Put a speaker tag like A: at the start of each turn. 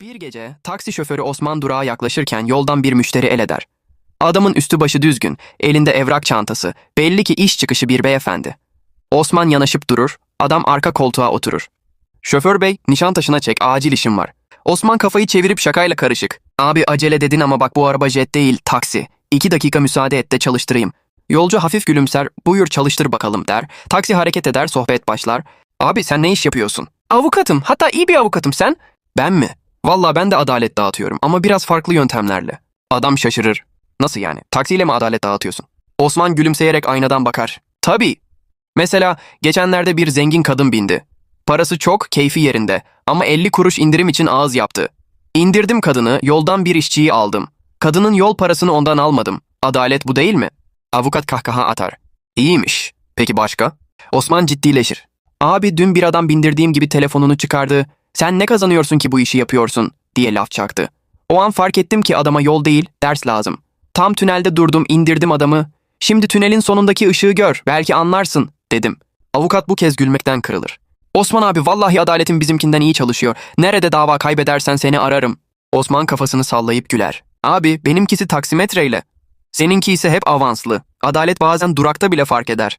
A: Bir gece taksi şoförü Osman durağa yaklaşırken yoldan bir müşteri el eder. Adamın üstü başı düzgün, elinde evrak çantası, belli ki iş çıkışı bir beyefendi. Osman yanaşıp durur, adam arka koltuğa oturur. Şoför bey, Nişantaşı'na çek, acil işim var. Osman kafayı çevirip şakayla karışık. Abi acele dedin ama bak bu araba jet değil, taksi. İki dakika müsaade et de çalıştırayım. Yolcu hafif gülümser, buyur çalıştır bakalım der. Taksi hareket eder, sohbet başlar. Abi sen ne iş yapıyorsun? Avukatım, hatta iyi bir avukatım sen. Ben mi? Vallahi ben de adalet dağıtıyorum ama biraz farklı yöntemlerle. Adam şaşırır. Nasıl yani? Taksiyle mi adalet dağıtıyorsun? Osman gülümseyerek aynadan bakar. Tabii. Mesela geçenlerde bir zengin kadın bindi. Parası çok, keyfi yerinde ama 50 kuruş indirim için ağız yaptı. İndirdim kadını, yoldan bir işçiyi aldım. Kadının yol parasını ondan almadım. Adalet bu değil mi? Avukat kahkaha atar. İyiymiş. Peki başka? Osman ciddileşir. Abi dün bir adam bindirdiğim gibi telefonunu çıkardı. Sen ne kazanıyorsun ki bu işi yapıyorsun diye laf çaktı. O an fark ettim ki adama yol değil, ders lazım. Tam tünelde durdum, indirdim adamı. Şimdi tünelin sonundaki ışığı gör, belki anlarsın dedim. Avukat bu kez gülmekten kırılır. Osman abi vallahi adaletin bizimkinden iyi çalışıyor. Nerede dava kaybedersen seni ararım. Osman kafasını sallayıp güler. Abi benimkisi taksimetreyle. Seninki ise hep avanslı. Adalet bazen durakta bile fark eder.